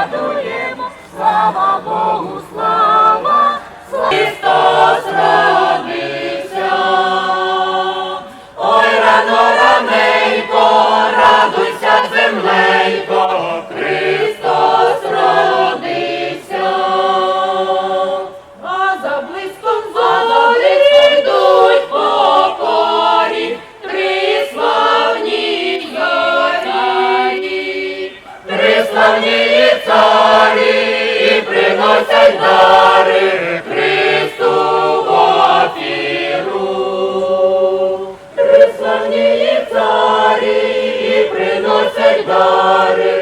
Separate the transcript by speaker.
Speaker 1: радуємо, слава Богу, слава, слава. Христос родився, ой, рано раненько, радуйся, землейко, Христос родився, а за близьком Glory.